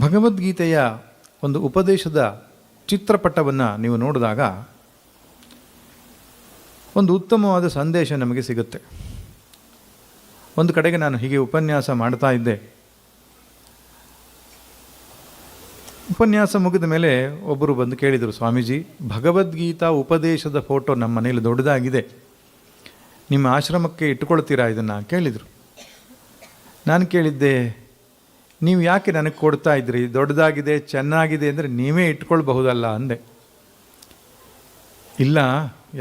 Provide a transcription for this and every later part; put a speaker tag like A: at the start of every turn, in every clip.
A: ಭಗವದ್ಗೀತೆಯ ಒಂದು ಉಪದೇಶದ ಚಿತ್ರಪಟವನ್ನು ನೀವು ನೋಡಿದಾಗ ಒಂದು ಉತ್ತಮವಾದ ಸಂದೇಶ ನಮಗೆ ಸಿಗುತ್ತೆ. ಒಂದು ಕಡೆಗೆ ನಾನು ಹೀಗೆ ಉಪನ್ಯಾಸ ಮಾಡ್ತಾ ಇದ್ದೆ. ಉಪನ್ಯಾಸ ಮುಗಿದ ಮೇಲೆ ಒಬ್ಬರು ಬಂದು ಕೇಳಿದರು, ಸ್ವಾಮೀಜಿ, ಭಗವದ್ಗೀತಾ ಉಪದೇಶದ ಫೋಟೋ ನಮ್ಮ ಮನೇಲಿ ದೊಡ್ಡದಾಗಿದೆ. ನಿಮ್ಮ ಆಶ್ರಮಕ್ಕೆ ಇಟ್ಟುಕೊಳ್ತೀರಾ ಇದನ್ನು? ಕೇಳಿದರು. ನಾನು ಕೇಳಿದ್ದೆ ನೀವು ಯಾಕೆ ನನಗೆ ಕೊಡ್ತಾ ಇದ್ರಿ? ದೊಡ್ಡದಾಗಿದೆ, ಚೆನ್ನಾಗಿದೆ ಅಂದರೆ ನೀವೇ ಇಟ್ಕೊಳ್ಬಹುದಲ್ಲ ಅಂದೆ. ಇಲ್ಲ,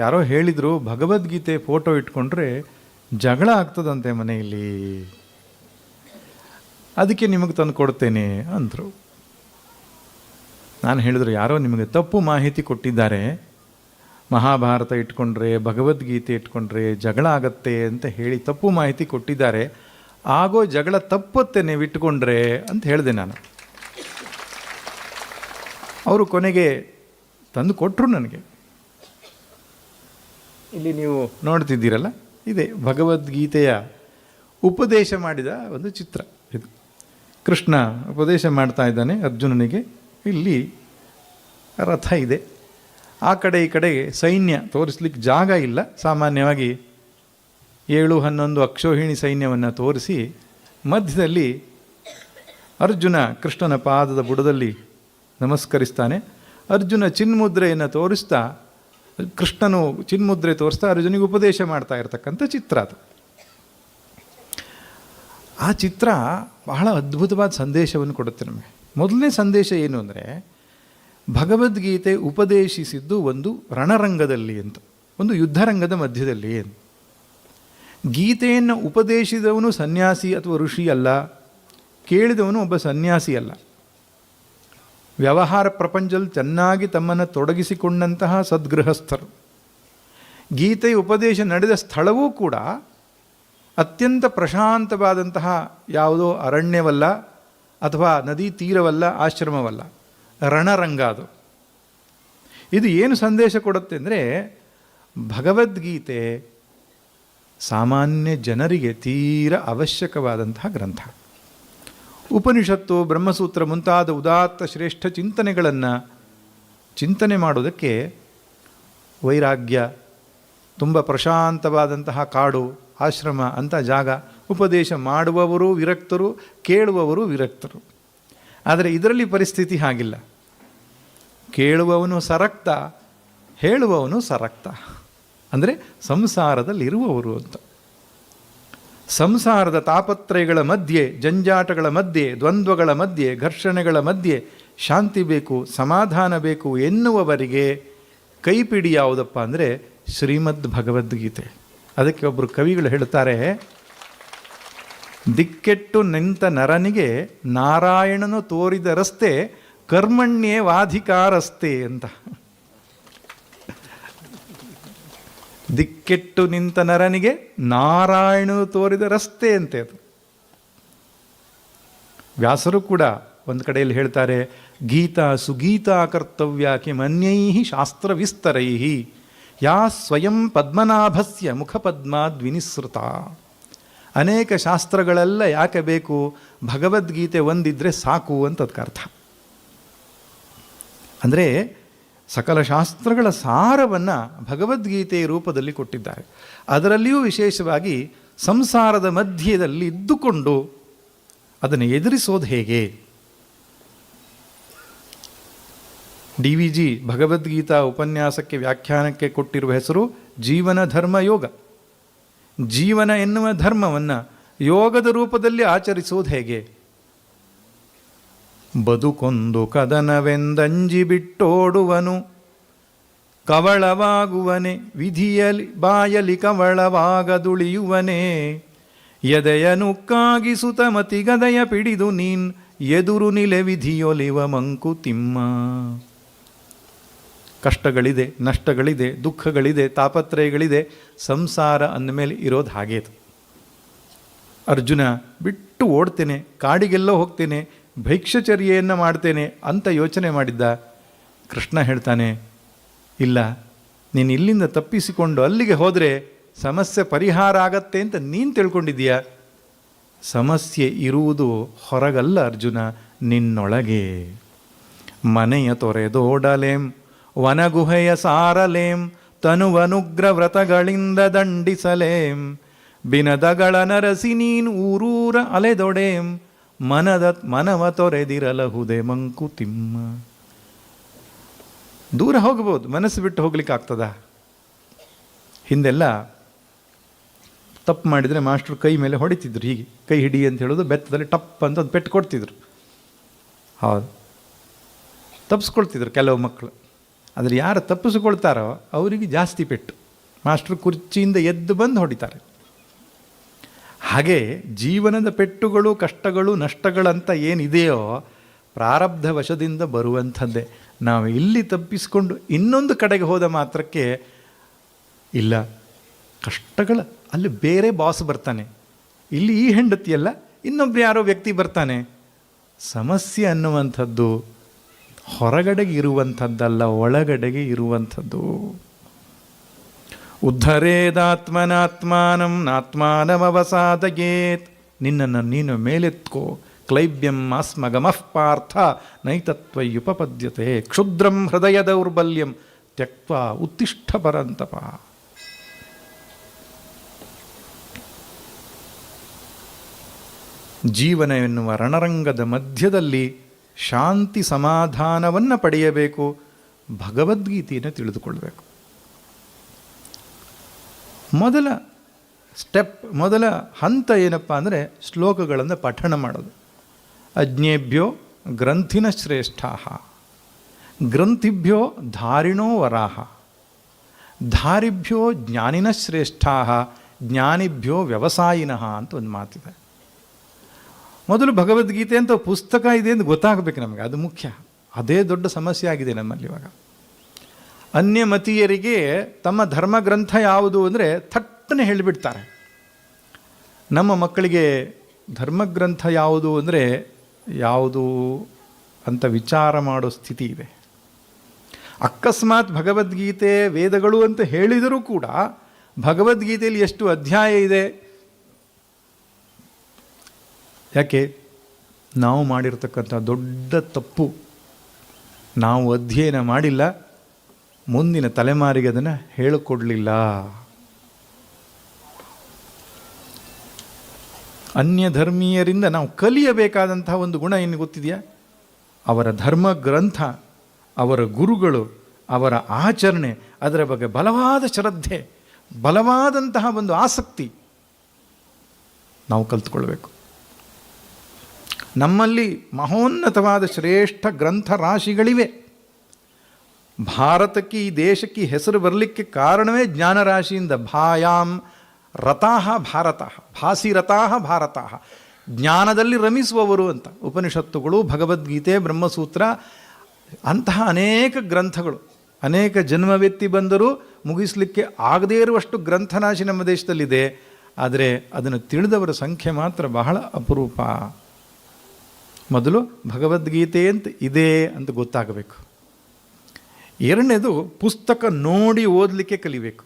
A: ಯಾರೋ ಹೇಳಿದರು, ಭಗವದ್ಗೀತೆ ಫೋಟೋ ಇಟ್ಕೊಂಡ್ರೆ ಜಗಳ ಆಗ್ತದಂತೆ ಮನೆಯಲ್ಲಿ. ಅದಕ್ಕೆ ನಿಮಗೆ ತಂದು ಕೊಡ್ತೇನೆ ಅಂದರು. ನಾನು ಹೇಳಿದ್ರು, ಯಾರೋ ನಿಮಗೆ ತಪ್ಪು ಮಾಹಿತಿ ಕೊಟ್ಟಿದ್ದಾರೆ. ಮಹಾಭಾರತ ಇಟ್ಕೊಂಡ್ರೆ, ಭಗವದ್ಗೀತೆ ಇಟ್ಕೊಂಡ್ರೆ ಜಗಳ ಆಗತ್ತೆ ಅಂತ ಹೇಳಿ ತಪ್ಪು ಮಾಹಿತಿ ಕೊಟ್ಟಿದ್ದಾರೆ. ಆಗೋ ಜಗಳ ತಪ್ಪುತ್ತೆ ನೀವು ಇಟ್ಕೊಂಡ್ರೆ ಅಂತ ಹೇಳಿದೆ ನಾನು. ಅವರು ಕೊನೆಗೆ ತಂದು ಕೊಟ್ಟರು ನನಗೆ. ಇಲ್ಲಿ ನೀವು ನೋಡ್ತಿದ್ದೀರಲ್ಲ? ಇದೆ ಭಗವದ್ಗೀತೆಯ ಉಪದೇಶ ಮಾಡಿದ ಒಂದು ಚಿತ್ರ ಇದು. ಕೃಷ್ಣ ಉಪದೇಶ ಮಾಡ್ತಾ ಇದ್ದಾನೆ ಅರ್ಜುನನಿಗೆ. ಇಲ್ಲಿ ರಥ ಇದೆ. ಆ ಕಡೆ ಈ ಕಡೆ ಸೈನ್ಯ ತೋರಿಸ್ಲಿಕ್ಕೆ ಜಾಗ ಇಲ್ಲ. ಸಾಮಾನ್ಯವಾಗಿ ಏಳು ಹನ್ನೊಂದು ಅಕ್ಷೋಹಿಣಿ ಸೈನ್ಯವನ್ನು ತೋರಿಸಿ ಮಧ್ಯದಲ್ಲಿ ಅರ್ಜುನ ಕೃಷ್ಣನ ಪಾದದ ಬುಡದಲ್ಲಿ ನಮಸ್ಕರಿಸ್ತಾನೆ. ಅರ್ಜುನ ಚಿನ್ಮುದ್ರೆಯನ್ನು ತೋರಿಸ್ತಾ, ಕೃಷ್ಣನು ಚಿನ್ಮುದ್ರೆ ತೋರಿಸ್ತಾ ಅರ್ಜುನಿಗೆ ಉಪದೇಶ ಮಾಡ್ತಾ ಇರತಕ್ಕಂಥ ಚಿತ್ರ ಅದು. ಆ ಚಿತ್ರ ಬಹಳ ಅದ್ಭುತವಾದ ಸಂದೇಶವನ್ನು ಕೊಡುತ್ತೆ ನಮಗೆ. ಮೊದಲನೇ ಸಂದೇಶ ಏನು ಅಂದರೆ, ಭಗವದ್ಗೀತೆ ಉಪದೇಶಿಸಿದ್ದು ಒಂದು ರಣರಂಗದಲ್ಲಿ ಅಂತ, ಒಂದು ಯುದ್ಧರಂಗದ ಮಧ್ಯದಲ್ಲಿ ಅಂತ. ಗೀತೆಯನ್ನು ಉಪದೇಶಿದವನು ಸನ್ಯಾಸಿ ಅಥವಾ ಋಷಿ ಅಲ್ಲ, ಕೇಳಿದವನು ಒಬ್ಬ ಸನ್ಯಾಸಿ ಅಲ್ಲ. ವ್ಯವಹಾರ ಪ್ರಪಂಚದಲ್ಲಿ ಚೆನ್ನಾಗಿ ತಮ್ಮನ್ನು ತೊಡಗಿಸಿಕೊಂಡಂತಹ ಸದ್ಗೃಹಸ್ಥರು. ಗೀತೆಯ ಉಪದೇಶ ನಡೆದ ಸ್ಥಳವೂ ಕೂಡ ಅತ್ಯಂತ ಪ್ರಶಾಂತವಾದಂತಹ ಯಾವುದೋ ಅರಣ್ಯವಲ್ಲ ಅಥವಾ ನದಿ ತೀರವಲ್ಲ, ಆಶ್ರಮವಲ್ಲ, ರಣರಂಗ ಅದು. ಇದು ಏನು ಸಂದೇಶ ಕೊಡುತ್ತೆ ಅಂದರೆ ಭಗವದ್ಗೀತೆ ಸಾಮಾನ್ಯ ಜನರಿಗೆ ತೀರ ಅವಶ್ಯಕವಾದಂತಹ ಗ್ರಂಥ. ಉಪನಿಷತ್ತು, ಬ್ರಹ್ಮಸೂತ್ರ ಮುಂತಾದ ಉದಾತ್ತ ಶ್ರೇಷ್ಠ ಚಿಂತನೆಗಳನ್ನು ಚಿಂತನೆ ಮಾಡೋದಕ್ಕೆ ವೈರಾಗ್ಯ, ತುಂಬ ಪ್ರಶಾಂತವಾದಂತಹ ಕಾಡು, ಆಶ್ರಮ ಅಂಥ ಜಾಗ ಉಪದೇಶ ಮಾಡುವವರು ವಿರಕ್ತರು, ಕೇಳುವವರು ವಿರಕ್ತರು. ಆದರೆ ಇದರಲ್ಲಿ ಪರಿಸ್ಥಿತಿ ಹಾಗಿಲ್ಲ. ಕೇಳುವವನು ಸರಕ್ತ, ಹೇಳುವವನು ಸರಕ್ತ. ಅಂದರೆ ಸಂಸಾರದಲ್ಲಿರುವವರು ಅಂತ. ಸಂಸಾರದ ತಾಪತ್ರಯಗಳ ಮಧ್ಯೆ, ಜಂಜಾಟಗಳ ಮಧ್ಯೆ, ದ್ವಂದ್ವಗಳ ಮಧ್ಯೆ, ಘರ್ಷಣೆಗಳ ಮಧ್ಯೆ ಶಾಂತಿ ಬೇಕು, ಸಮಾಧಾನ ಬೇಕು ಎನ್ನುವವರಿಗೆ ಕೈಪಿಡಿ ಯಾವುದಪ್ಪ ಅಂದರೆ ಶ್ರೀಮದ್ ಭಗವದ್ಗೀತೆ. ಅದಕ್ಕೆ ಒಬ್ಬರು ಕವಿಗಳು ಹೇಳ್ತಾರೆ, ದಿಕ್ಕೆಟ್ಟು ನಿಂತ ನರನಿಗೆ ನಾರಾಯಣನು ತೋರಿದ ರಸ್ತೆ ಕರ್ಮಣ್ಯೇ ವಾಧಿಕಾರಸ್ತೆ ಅಂತ. ದಿಕ್ಕೆಟ್ಟು ನಿಂತ ನರನಿಗೆ ನಾರಾಯಣನು ತೋರಿದ ರಸ್ತೆ ಅಂತೆ ಅದು. ವ್ಯಾಸರು ಕೂಡ ಒಂದು ಕಡೆಯಲ್ಲಿ ಹೇಳ್ತಾರೆ, ಗೀತಾ ಸುಗೀತಾ ಕರ್ತವ್ಯ ಕಿಮನ್ಯೈ ಶಾಸ್ತ್ರ ವಿಸ್ತರೈ ಯಾ ಸ್ವಯಂ ಪದ್ಮನಾಭಸ್ಯ ಮುಖಪದ್ಮಾದ್ವಿನಿಸೃತ ಅನೇಕ ಶಾಸ್ತ್ರಗಳೆಲ್ಲ ಯಾಕೆ ಬೇಕು? ಭಗವದ್ಗೀತೆ ಒಂದಿದ್ರೆ ಸಾಕು ಅಂತ ಅದಕ್ಕೆ ಅರ್ಥ ಅಂದರೆ ಸಕಲ ಶಾಸ್ತ್ರಗಳ ಸಾರವನ್ನು ಭಗವದ್ಗೀತೆಯ ರೂಪದಲ್ಲಿ ಕೊಟ್ಟಿದ್ದಾರೆ. ಅದರಲ್ಲಿಯೂ ವಿಶೇಷವಾಗಿ ಸಂಸಾರದ ಮಧ್ಯದಲ್ಲಿ ಇದ್ದುಕೊಂಡು ಅದನ್ನು ಎದುರಿಸೋದು ಹೇಗೆ? ಡಿ ವಿ ಜಿ ಭಗವದ್ಗೀತಾ ಉಪನ್ಯಾಸಕ್ಕೆ ವ್ಯಾಖ್ಯಾನಕ್ಕೆ ಕೊಟ್ಟಿರುವ ಹೆಸರು ಜೀವನ ಧರ್ಮ ಯೋಗ. ಜೀವನ ಎನ್ನುವ ಧರ್ಮವನ್ನು ಯೋಗದ ರೂಪದಲ್ಲಿ ಆಚರಿಸುವುದು ಹೇಗೆ? ಬದುಕೊಂದು ಕದನವೆಂದಂಜಿ ಬಿಟ್ಟೋಡುವನು. ಕವಳವಾಗುವನೆ, ವಿಧಿಯಲಿ, ಬಾಯಲಿ ಕವಳವಾಗದುಳಿಯುವನೇ. ಎದೆಯನುಕ್ಕಾಗಿ ಸುತಮತಿ ಮತಿಗದಯ ಪಿಡಿದು ನೀನ್, ಎದುರು ನಿಲೆ ವಿಧಿಯೊಲಿವ ಮಂಕುತಿಮ್ಮ ಕಷ್ಟಗಳಿದೆ, ನಷ್ಟಗಳಿದೆ, ದುಃಖಗಳಿದೆ, ತಾಪತ್ರಯಗಳಿದೆ, ಸಂಸಾರ ಅಂದಮೇಲೆ ಇರೋದು ಹಾಗೇ ಅದು. ಅರ್ಜುನ, ಬಿಟ್ಟು ಓಡ್ತೇನೆ, ಕಾಡಿಗೆಲ್ಲೋ ಹೋಗ್ತೇನೆ ಭೈಕ್ಷಚರ್ಯೆಯನ್ನು ಮಾಡ್ತೇನೆ ಅಂತ ಯೋಚನೆ ಮಾಡಿದ್ದ. ಕೃಷ್ಣ ಹೇಳ್ತಾನೆ, ಇಲ್ಲ, ನೀನು ಇಲ್ಲಿಂದ ತಪ್ಪಿಸಿಕೊಂಡು ಅಲ್ಲಿಗೆ ಹೋದರೆ ಸಮಸ್ಯೆ ಪರಿಹಾರ ಆಗತ್ತೆ ಅಂತ ನೀನು ತಿಳ್ಕೊಂಡಿದ್ದೀಯ? ಸಮಸ್ಯೆ ಇರುವುದು ಹೊರಗಲ್ಲ ಅರ್ಜುನ, ನಿನ್ನೊಳಗೆ. ಮನೆಯ ತೊರೆದೋಡಲೇಂ, ವನಗುಹೆಯ ಸಾರಲೇಂ ತನುವನುಗ್ರ ವ್ರತಗಳಿಂದ ದಂಡಿಸಲೇಂ. ಬಿನದಗಳ ನರಸಿ ನೀನು ಊರೂರ ಅಲೆದೊಡೇಂ ಮನದ ಮನವ ತೊರೆದಿರಲಹುದೆ ಮಂಕುತಿಮ್ಮ ದೂರ ಹೋಗ್ಬೋದು ಮನಸ್ಸು ಬಿಟ್ಟು ಹೋಗ್ಲಿಕ್ಕೆ ಆಗ್ತದ? ಹಿಂದೆಲ್ಲ ತಪ್ಪು ಮಾಡಿದರೆ ಮಾಸ್ಟ್ರು ಕೈ ಮೇಲೆ ಹೊಡಿತಿದ್ರು ಹೀಗೆ. ಕೈ ಹಿಡಿ ಅಂತ ಹೇಳೋದು ಬೆತ್ತದಲ್ಲಿ ಟಪ್ ಅಂತ ಒಂದು ಪೆಟ್ಟು ಕೊಡ್ತಿದ್ರು. ಹೌದು. ತಪ್ಪಿಸ್ಕೊಳ್ತಿದ್ರು ಕೆಲವು ಮಕ್ಕಳು. ಆದರೆ ಯಾರು ತಪ್ಪಿಸ್ಕೊಳ್ತಾರೋ ಅವರಿಗೆ ಜಾಸ್ತಿ ಪೆಟ್ಟು. ಮಾಸ್ಟ್ರು ಕುರ್ಚಿಯಿಂದ ಎದ್ದು ಬಂದು ಹೊಡಿತಾರೆ. ಹಾಗೆ ಜೀವನದ ಪೆಟ್ಟುಗಳು, ಕಷ್ಟಗಳು, ನಷ್ಟಗಳಂತ ಏನಿದೆಯೋ ಪ್ರಾರಬ್ಧ ವಶದಿಂದ ಬರುವಂಥದ್ದೇ. ನಾವು ಇಲ್ಲಿ ತಪ್ಪಿಸಿಕೊಂಡು ಇನ್ನೊಂದು ಕಡೆಗೆ ಹೋದ ಮಾತ್ರಕ್ಕೆ ಇಲ್ಲ. ಕಷ್ಟಗಳ, ಅಲ್ಲಿ ಬೇರೆ ಬಾಸ್ ಬರ್ತಾನೆ. ಇಲ್ಲಿ ಈ ಹೆಂಡತಿಯಲ್ಲ ಇನ್ನೊಬ್ಬ ಯಾರೋ ವ್ಯಕ್ತಿ ಬರ್ತಾನೆ. ಸಮಸ್ಯೆ ಅನ್ನುವಂಥದ್ದು ಹೊರಗಡೆಗೆ ಇರುವಂಥದ್ದಲ್ಲ, ಒಳಗಡೆಗೆ ಇರುವಂಥದ್ದು. ಉದ್ಧರೇದಾತ್ಮನಾತ್ಮಾನಂ ನಾತ್ಮಾನಮವಸಾದಗೇತ್ ನಿನ್ನನ್ನು ನೀನು ಮೇಲೆತ್ಕೋ. ಕ್ಲೈಬ್ಯಂ ಆಸ್ಮಗಮಃ ಪಾರ್ಥ. ನೈತತ್ವಯುಪಪದ್ಯತೆ. ಕ್ಷುದ್ರಂ ಹೃದಯ ದೌರ್ಬಲ್ಯಂ. ತ್ಯಕ್ವ ಉತ್ತಿಷ್ಠ ಪರಂತಪ. ಜೀವನ ಎನ್ನುವ ರಣರಂಗದ ಮಧ್ಯದಲ್ಲಿ ಶಾಂತಿ ಸಮಾಧಾನವನ್ನು ಪಡೆಯಬೇಕು. ಭಗವದ್ಗೀತೆಯನ್ನು ತಿಳಿದುಕೊಳ್ಬೇಕು. ಮೊದಲ ಸ್ಟೆಪ್ ಮೊದಲ ಹಂತ ಏನಪ್ಪ ಅಂದರೆ ಶ್ಲೋಕಗಳನ್ನು ಪಠಣ ಮಾಡೋದು. ಅಜ್ಞೇಭ್ಯೋ ಗ್ರಂಥಿನ ಶ್ರೇಷ್ಠಾ ಗ್ರಂಥಿಭ್ಯೋ ಧಾರಿಣೋ ವರಾಹ. ಧಾರಿಭ್ಯೋ ಜ್ಞಾನಿನ ಶ್ರೇಷ್ಠಾ ಜ್ಞಾನಿಭ್ಯೋ ವ್ಯವಸಾಯಿನಃ ಅಂತ ಒಂದು ಮಾತಿದೆ. ಮೊದಲು ಭಗವದ್ಗೀತೆ ಅಂತ ಪುಸ್ತಕ ಇದೆ ಅಂತ ಗೊತ್ತಾಗಬೇಕು ನಮಗೆ, ಅದು ಮುಖ್ಯ. ಅದೇ ದೊಡ್ಡ ಸಮಸ್ಯೆ ಆಗಿದೆ ನಮ್ಮಲ್ಲಿ ಇವಾಗ. ಅನ್ಯಮತೀಯರಿಗೆ ತಮ್ಮ ಧರ್ಮ ಗ್ರಂಥ ಯಾವುದು ಅಂದರೆ ಥಟ್ಟನೆ ಹೇಳಿಬಿಡ್ತಾರೆ. ನಮ್ಮ ಮಕ್ಕಳಿಗೆ ಧರ್ಮಗ್ರಂಥ ಯಾವುದು ಅಂದರೆ ಯಾವುದು ಅಂತ ವಿಚಾರ ಮಾಡೋ ಸ್ಥಿತಿ ಇದೆ. ಅಕಸ್ಮಾತ್ ಭಗವದ್ಗೀತೆ ವೇದಗಳು ಅಂತ ಹೇಳಿದರೂ ಕೂಡ ಭಗವದ್ಗೀತೆಯಲ್ಲಿ ಎಷ್ಟು ಅಧ್ಯಾಯ ಇದೆ? ಯಾಕೆ? ನಾವು ಮಾಡಿರ್ತಕ್ಕಂಥ ದೊಡ್ಡ ತಪ್ಪು. ನಾವು ಅಧ್ಯಯನ ಮಾಡಿಲ್ಲ. ಮುಂದಿನ ತಲೆಮಾರಿಗೆ ಅದನ್ನು ಹೇಳಿಕೊಡಲಿಲ್ಲ. ಅನ್ಯ ಧರ್ಮೀಯರಿಂದ ನಾವು ಕಲಿಯಬೇಕಾದಂತಹ ಒಂದು ಗುಣ ಏನು ಗೊತ್ತಿದೆಯಾ? ಅವರ ಧರ್ಮ ಗ್ರಂಥ, ಅವರ ಗುರುಗಳು, ಅವರ ಆಚರಣೆ, ಅದರ ಬಗ್ಗೆ ಬಲವಾದ ಶ್ರದ್ಧೆ, ಬಲವಾದಂತಹ ಒಂದು ಆಸಕ್ತಿ ನಾವು ಕಲ್ತ್ಕೊಳ್ಬೇಕು. ನಮ್ಮಲ್ಲಿ ಮಹೋನ್ನತವಾದ ಶ್ರೇಷ್ಠ ಗ್ರಂಥ ರಾಶಿಗಳಿವೆ. ಭಾರತಕ್ಕೆ ಈ ದೇಶಕ್ಕೆ ಹೆಸರು ಬರಲಿಕ್ಕೆ ಕಾರಣವೇ ಜ್ಞಾನರಾಶಿಯಿಂದ ಭಾಯಾಮ್ ರಥಾಹ ಭಾರತ, ಭಾಸಿ ರಥಾಹ ಭಾರತ. ಜ್ಞಾನದಲ್ಲಿ ರಮಿಸುವವರು ಅಂತ ಉಪನಿಷತ್ತುಗಳು, ಭಗವದ್ಗೀತೆ, ಬ್ರಹ್ಮಸೂತ್ರ, ಅಂತಹ ಅನೇಕ ಗ್ರಂಥಗಳು. ಅನೇಕ ಜನ್ಮವೆತ್ತಿ ಬಂದರೂ ಮುಗಿಸಲಿಕ್ಕೆ ಆಗದೇ ಇರುವಷ್ಟು ಗ್ರಂಥನಾಶಿ ನಮ್ಮ ದೇಶದಲ್ಲಿದೆ. ಆದರೆ ಅದನ್ನು ತಿಳಿದವರ ಸಂಖ್ಯೆ ಮಾತ್ರ ಬಹಳ ಅಪರೂಪ. ಮೊದಲು ಭಗವದ್ಗೀತೆ ಅಂತ ಇದೆ ಅಂತ ಗೊತ್ತಾಗಬೇಕು. ಎರಡನೇದು ಪುಸ್ತಕ ನೋಡಿ ಓದಲಿಕ್ಕೆ ಕಲಿಬೇಕು.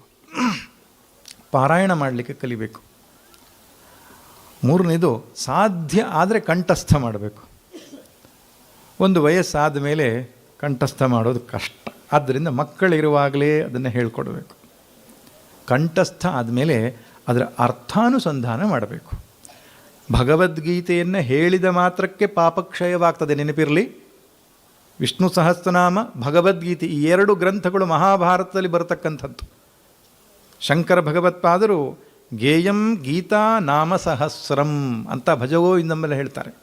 A: ಪಾರಾಯಣ ಮಾಡಲಿಕ್ಕೆ ಕಲಿಬೇಕು. ಮೂರನೇದು ಸಾಧ್ಯ ಆದರೆ ಕಂಠಸ್ಥ ಮಾಡಬೇಕು. ಒಂದು ವಯಸ್ಸಾದ ಮೇಲೆ ಕಂಠಸ್ಥ ಮಾಡೋದು ಕಷ್ಟ. ಆದ್ದರಿಂದ ಮಕ್ಕಳಿರುವಾಗಲೇ ಅದನ್ನು ಹೇಳ್ಕೊಡ್ಬೇಕು. ಕಂಠಸ್ಥ ಆದಮೇಲೆ ಅದರ ಅರ್ಥಾನುಸಂಧಾನ ಮಾಡಬೇಕು. ಭಗವದ್ಗೀತೆಯನ್ನು ಹೇಳಿದ ಮಾತ್ರಕ್ಕೆ ಪಾಪಕ್ಷಯವಾಗ್ತದೆ, ನೆನಪಿರಲಿ. ವಿಷ್ಣು ಸಹಸ್ರನಾಮ, ಭಗವದ್ಗೀತೆ ಈ ಎರಡು ಗ್ರಂಥಗಳು ಮಹಾಭಾರತದಲ್ಲಿ ಬರತಕ್ಕಂಥದ್ದು. ಶಂಕರ ಭಗವತ್ಪಾದರು ಗೇಯಂ ಗೀತಾ ನಾಮ ಸಹಸ್ರಂ ಅಂತ ಭಜವೋ ಇಂದಮ್ಮೆಲ್ಲ ಹೇಳ್ತಾರೆ.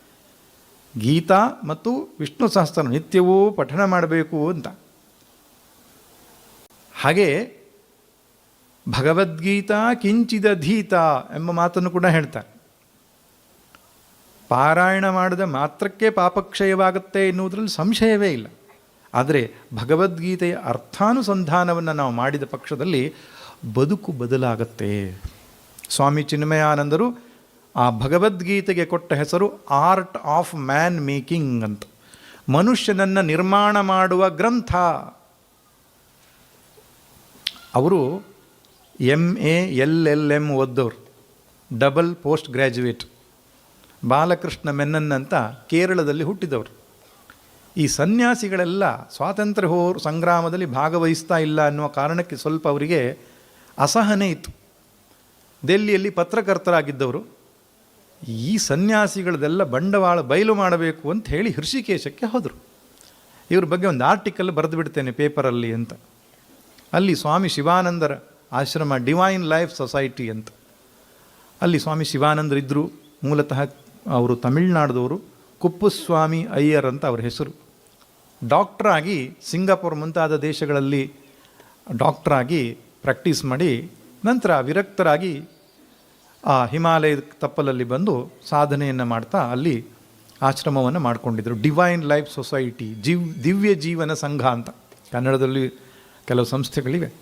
A: ಗೀತಾ ಮತ್ತು ವಿಷ್ಣು ಸಹಸ್ರ ನಿತ್ಯವೂ ಪಠಣ ಮಾಡಬೇಕು ಅಂತ. ಹಾಗೆ ಭಗವದ್ಗೀತಾ ಕಿಂಚಿದ ಧೀತಾ ಎಂಬ ಮಾತನ್ನು ಕೂಡ ಹೇಳ್ತಾರೆ. ಪಾರಾಯಣ ಮಾಡಿದ ಮಾತ್ರಕ್ಕೆ ಪಾಪಕ್ಷಯವಾಗುತ್ತೆ ಎನ್ನುವುದರಲ್ಲಿ ಸಂಶಯವೇ ಇಲ್ಲ. ಆದರೆ ಭಗವದ್ಗೀತೆಯ ಅರ್ಥಾನುಸಂಧಾನವನ್ನು ನಾವು ಮಾಡಿದ ಪಕ್ಷದಲ್ಲಿ ಬದುಕು ಬದಲಾಗತ್ತೆ. ಸ್ವಾಮಿ ಚಿನ್ಮಯಾನಂದರು ಆ ಭಗವದ್ಗೀತೆಗೆ ಕೊಟ್ಟ ಹೆಸರು ಆರ್ಟ್ ಆಫ್ ಮ್ಯಾನ್ ಮೇಕಿಂಗ್ ಅಂತ. ಮನುಷ್ಯನನ್ನು ನಿರ್ಮಾಣ ಮಾಡುವ ಗ್ರಂಥ. ಅವರು M A L L M ಓದ್ದವ್ರು. Double post graduate Balakrishna Menon ಅಂತ ಕೇರಳದಲ್ಲಿ ಹುಟ್ಟಿದವರು. ಈ ಸನ್ಯಾಸಿಗಳೆಲ್ಲ ಸ್ವಾತಂತ್ರ್ಯ ಹೋರ್ ಸಂಗ್ರಾಮದಲ್ಲಿ ಭಾಗವಹಿಸ್ತಾ ಇಲ್ಲ ಅನ್ನುವ ಕಾರಣಕ್ಕೆ ಸ್ವಲ್ಪ ಅವರಿಗೆ ಅಸಹನೆ ಇತ್ತು. ದೆಲ್ಲಿಯಲ್ಲಿ ಪತ್ರಕರ್ತರಾಗಿದ್ದವರು, ಈ ಸನ್ಯಾಸಿಗಳದೆಲ್ಲ ಬಂಡವಾಳ ಬಯಲು ಮಾಡಬೇಕು ಅಂತ ಹೇಳಿ ಹೃಷಿಕೇಶಕ್ಕೆ ಹೋದರು. ಇವ್ರ ಬಗ್ಗೆ ಒಂದು ಆರ್ಟಿಕಲ್ ಬರೆದು ಬಿಡ್ತೇನೆ ಪೇಪರಲ್ಲಿ ಅಂತ. ಅಲ್ಲಿ ಸ್ವಾಮಿ ಶಿವಾನಂದರ ಆಶ್ರಮ ಡಿವೈನ್ ಲೈಫ್ ಸೊಸೈಟಿ ಅಂತ. ಅಲ್ಲಿ ಸ್ವಾಮಿ ಶಿವಾನಂದರಿದ್ದರು ಮೂಲತಃ ಅವರು ತಮಿಳ್ನಾಡದವರು ಕುಪ್ಪುಸ್ವಾಮಿ ಅಯ್ಯರ್ ಅಂತ ಅವ್ರ ಹೆಸರು. ಡಾಕ್ಟ್ರಾಗಿ ಸಿಂಗಾಪುರ್ ಮುಂತಾದ ದೇಶಗಳಲ್ಲಿ ಡಾಕ್ಟ್ರಾಗಿ ಪ್ರಾಕ್ಟೀಸ್ ಮಾಡಿ ನಂತರ ವಿರಕ್ತರಾಗಿ ಆ ಹಿಮಾಲಯದ ತಪ್ಪಲಲ್ಲಿ ಬಂದು ಸಾಧನೆಯನ್ನು ಮಾಡ್ತಾ ಅಲ್ಲಿ ಆಶ್ರಮವನ್ನು ಮಾಡಿಕೊಂಡಿದ್ದರು ಡಿವೈನ್ ಲೈಫ್ ಸೊಸೈಟಿ ಜೀವ್, ದಿವ್ಯ ಜೀವನ ಸಂಘ ಅಂತ. ಕನ್ನಡದಲ್ಲಿ ಕೆಲವು ಸಂಸ್ಥೆಗಳಿವೆ.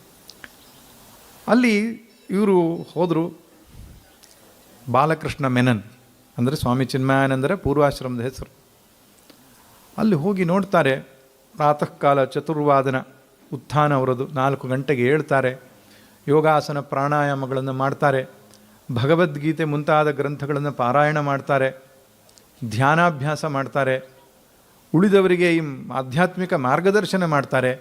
A: ಅಲ್ಲಿ ಇವರು ಹೋದರು ಬಾಲಕೃಷ್ಣ ಮೆನನ್. ಅಂದರೆ ಸ್ವಾಮಿ ಚಿನ್ಮಯಾನಂದರ ಪೂರ್ವಾಶ್ರಮದ ಹೆಸರು. ಅಲ್ಲಿ ಹೋಗಿ ನೋಡ್ತಾರೆ ಪ್ರಾತಃ ಕಾಲ ಚತುರ್ವಾದನ, ಉತ್ಥಾನ ಅವರದು, ನಾಲ್ಕು ಗಂಟೆಗೆ ಹೇಳ್ತಾರೆ, ಯೋಗಾಸನ ಪ್ರಾಣಾಯಾಮಗಳನ್ನು ಮಾಡ್ತಾರೆ, ಭಗವದ್ಗೀತೆ ಮುಂತಾದ ಗ್ರಂಥಗಳನ್ನು ಪಾರಾಯಣ ಮಾಡ್ತಾರೆ, ಧ್ಯಾನಾಭ್ಯಾಸ ಮಾಡ್ತಾರೆ, ಉಳಿದವರಿಗೆ ಈ ಆಧ್ಯಾತ್ಮಿಕ ಮಾರ್ಗದರ್ಶನ ಮಾಡ್ತಾರೆ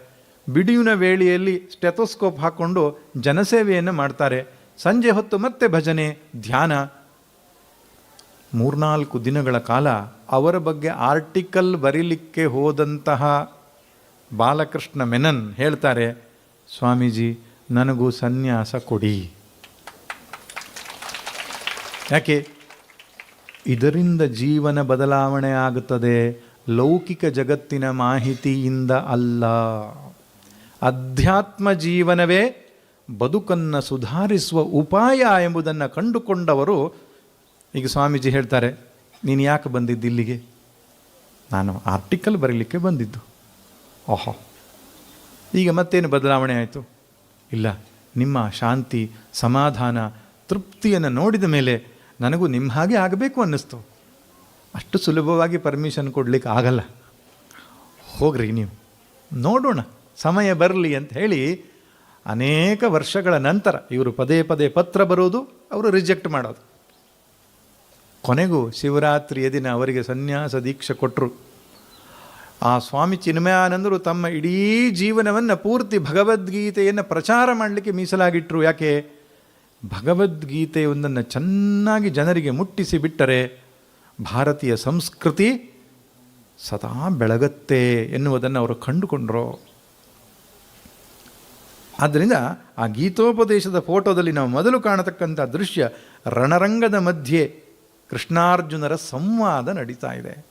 A: ಬಿಡಿಯುನ ವೇಳೆಯಲ್ಲಿ ಸ್ಟೆಥೋಸ್ಕೋಪ್ ಹಾಕ್ಕೊಂಡು ಜನಸೇವೆಯನ್ನು ಮಾಡ್ತಾರೆ, ಸಂಜೆ ಹೊತ್ತು ಮತ್ತೆ ಭಜನೆ, ಧ್ಯಾನ ಮೂರ್ನಾಲ್ಕು ದಿನಗಳ ಕಾಲ ಅವರ ಬಗ್ಗೆ ಆರ್ಟಿಕಲ್ ಬರೀಲಿಕ್ಕೆ ಹೋದಂತಹ ಬಾಲಕೃಷ್ಣ ಮೆನನ್ ಹೇಳ್ತಾರೆ, ಸ್ವಾಮೀಜಿ, ನನಗೂ ಸನ್ಯಾಸ ಕೊಡಿ. ಯಾಕೆ? ಇದರಿಂದ ಜೀವನ ಬದಲಾವಣೆ ಆಗುತ್ತದೆ, ಲೌಕಿಕ ಜಗತ್ತಿನ ಮಾಹಿತಿಯಿಂದ ಅಲ್ಲ. ಅಧ್ಯಾತ್ಮ ಜೀವನವೇ ಬದುಕನ್ನು ಸುಧಾರಿಸುವ ಉಪಾಯ ಎಂಬುದನ್ನು ಕಂಡುಕೊಂಡವರು ಈಗ ಸ್ವಾಮೀಜಿ ಹೇಳ್ತಾರೆ, ನೀನು ಯಾಕೆ ಬಂದಿದ್ದು ಇಲ್ಲಿಗೆ? ನಾನು ಆರ್ಟಿಕಲ್ ಬರೀಲಿಕ್ಕೆ ಬಂದಿದ್ದು. ಓಹೋ. ಈಗ ಮತ್ತೇನು ಬದಲಾವಣೆ ಆಯಿತು? ಇಲ್ಲ, ನಿಮ್ಮ ಶಾಂತಿ, ಸಮಾಧಾನ, ತೃಪ್ತಿಯನ್ನು ನೋಡಿದ ಮೇಲೆ ನನಗೂ ನಿಮ್ಮ ಹಾಗೆ ಆಗಬೇಕು ಅನ್ನಿಸ್ತು. ಅಷ್ಟು ಸುಲಭವಾಗಿ ಪರ್ಮಿಷನ್ ಕೊಡಲಿಕ್ಕೆ ಆಗಲ್ಲ. ಹೋಗ್ರಿ ನೀವು. ನೋಡೋಣ, ಸಮಯ ಬರಲಿ ಅಂತ ಹೇಳಿ ಅನೇಕ ವರ್ಷಗಳ ನಂತರ ಇವರು ಪದೇ ಪದೇ ಪತ್ರ ಬರೋದು, ಅವರು ರಿಜೆಕ್ಟ್ ಮಾಡೋದು. ಕೊನೆಗೂ ಶಿವರಾತ್ರಿಯ ದಿನ ಅವರಿಗೆ ಸನ್ಯಾಸ ದೀಕ್ಷೆ ಕೊಟ್ಟರು ಆ ಸ್ವಾಮಿ ಚಿನ್ಮಯಾನಂದರು ತಮ್ಮ ಇಡೀ ಜೀವನವನ್ನು ಪೂರ್ತಿ ಭಗವದ್ಗೀತೆಯನ್ನು ಪ್ರಚಾರ ಮಾಡಲಿಕ್ಕೆ ಮೀಸಲಾಗಿಟ್ಟರು ಯಾಕೆ? ಭಗವದ್ಗೀತೆಯೊಂದನ್ನು ಚೆನ್ನಾಗಿ ಜನರಿಗೆ ಮುಟ್ಟಿಸಿ ಬಿಟ್ಟರೆ ಭಾರತೀಯ ಸಂಸ್ಕೃತಿ ಸದಾ ಬೆಳಗತ್ತೆ ಎನ್ನುವುದನ್ನು ಅವರು ಕಂಡುಕೊಂಡರು. ಆದ್ದರಿಂದ ಆ ಗೀತೋಪದೇಶದ ಫೋಟೋದಲ್ಲಿ ನಾವು ಮೊದಲು ಕಾಣತಕ್ಕಂಥ ದೃಶ್ಯ ರಣರಂಗದ ಮಧ್ಯೆ ಕೃಷ್ಣಾರ್ಜುನರ ಸಂವಾದ ನಡೀತಾ ಇದೆ.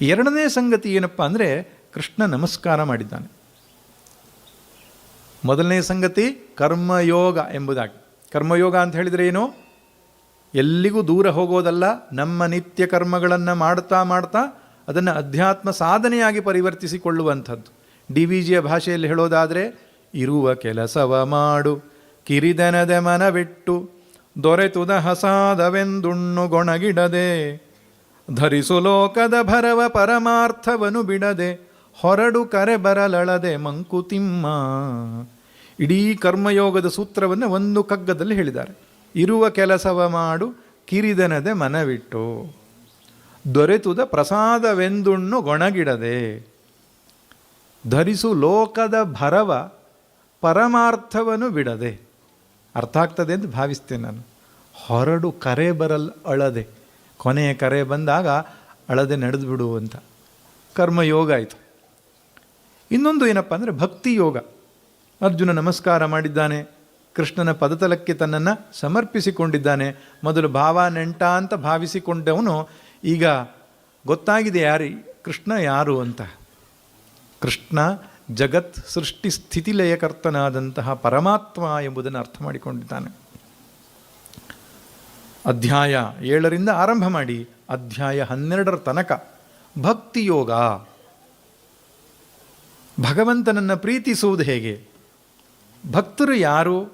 A: ಎರಡನೇ ಸಂಗತಿ ಏನಪ್ಪ ಅಂದರೆ ಕೃಷ್ಣ ನಮಸ್ಕಾರ ಮಾಡಿದ್ದಾನೆ. ಮೊದಲನೇ ಸಂಗತಿ ಕರ್ಮಯೋಗ ಎಂಬುದಾಗಿ. ಕರ್ಮಯೋಗ ಅಂತ ಹೇಳಿದರೆ ಏನು? ಎಲ್ಲಿಗೂ ದೂರ ಹೋಗೋದಲ್ಲ, ನಮ್ಮ ನಿತ್ಯ ಕರ್ಮಗಳನ್ನು ಮಾಡ್ತಾ ಮಾಡ್ತಾ ಅದನ್ನು ಅಧ್ಯಾತ್ಮ ಸಾಧನೆಯಾಗಿ ಪರಿವರ್ತಿಸಿಕೊಳ್ಳುವಂಥದ್ದು. ಡಿ ವಿ ಜಿಯ ಭಾಷೆಯಲ್ಲಿ ಹೇಳೋದಾದರೆ, ಇರುವ ಕೆಲಸವ ಮಾಡು, ಕಿರಿದನದ ಮನವಿಟ್ಟು ದೊರೆತುದ ಹಸಾದವೆಂದುಣ್ಣು ಗೊಣಗಿಡದೆ, ಧರಿಸು ಲೋಕದ ಭರವ ಪರಮಾರ್ಥವನು ಬಿಡದೆ, ಹೊರಡು ಕರೆ ಬರಲಳದೆ ಮಂಕುತಿಮ್ಮ ಇಡೀ ಕರ್ಮಯೋಗದ ಸೂತ್ರವನ್ನು ಒಂದು ಕಗ್ಗದಲ್ಲಿ ಹೇಳಿದ್ದಾರೆ. ಇರುವ ಕೆಲಸವ ಮಾಡು, ಕಿರಿದನದೆ ಮನವಿಟ್ಟು. ದೊರೆತುದ ಪ್ರಸಾದವೆಂದುಣ್ಣು ಗೊಣಗಿಡದೆ, ಧರಿಸು ಲೋಕದ ಭರವ ಪರಮಾರ್ಥವನ್ನು ಬಿಡದೆ. ಅರ್ಥ ಆಗ್ತದೆ ಅಂತ ಭಾವಿಸ್ತೇನೆ ನಾನು. ಹೊರಡು ಕರೆ ಬರಲ್ ಅಳದೆ. ಕೊನೆಯ ಕರೆ ಬಂದಾಗ ಅಳದೆ ನಡೆದು ಬಿಡು ಅಂತ. ಕರ್ಮಯೋಗ ಆಯಿತು. ಇನ್ನೊಂದು ಏನಪ್ಪ ಅಂದರೆ ಭಕ್ತಿ ಯೋಗ. ಅರ್ಜುನ ನಮಸ್ಕಾರ ಮಾಡಿದ್ದಾನೆ. ಕೃಷ್ಣನ ಪದತಲಕ್ಕೆ ತನ್ನನ್ನು ಸಮರ್ಪಿಸಿಕೊಂಡಿದ್ದಾನೆ. ಮೊದಲು ಭಾವ ನೆಂಟ ಅಂತ ಭಾವಿಸಿಕೊಂಡವನು. ಈಗ ಗೊತ್ತಾಗಿದೆ ಯಾರಿ? ಕೃಷ್ಣ ಯಾರು ಅಂತ. ಕೃಷ್ಣ ಜಗತ್ ಸೃಷ್ಟಿ ಸ್ಥಿತಿ ಲಯಕರ್ತನಾದಂತಹ ಪರಮಾತ್ಮ ಎಂಬುದನ್ನು ಅರ್ಥ ಮಾಡಿಕೊಂಡಿದ್ದಾನೆ. ಅಧ್ಯಾಯ ಏಳರಿಂದ ಆರಂಭ ಮಾಡಿ, ಅಧ್ಯಾಯ ಹನ್ನೆರಡರ ತನಕ ಭಕ್ತಿಯೋಗ ಭಗವಂತನನ್ನು ಪ್ರೀತಿಸುವುದು ಹೇಗೆ? ಭಕ್ತರು ಯಾರು?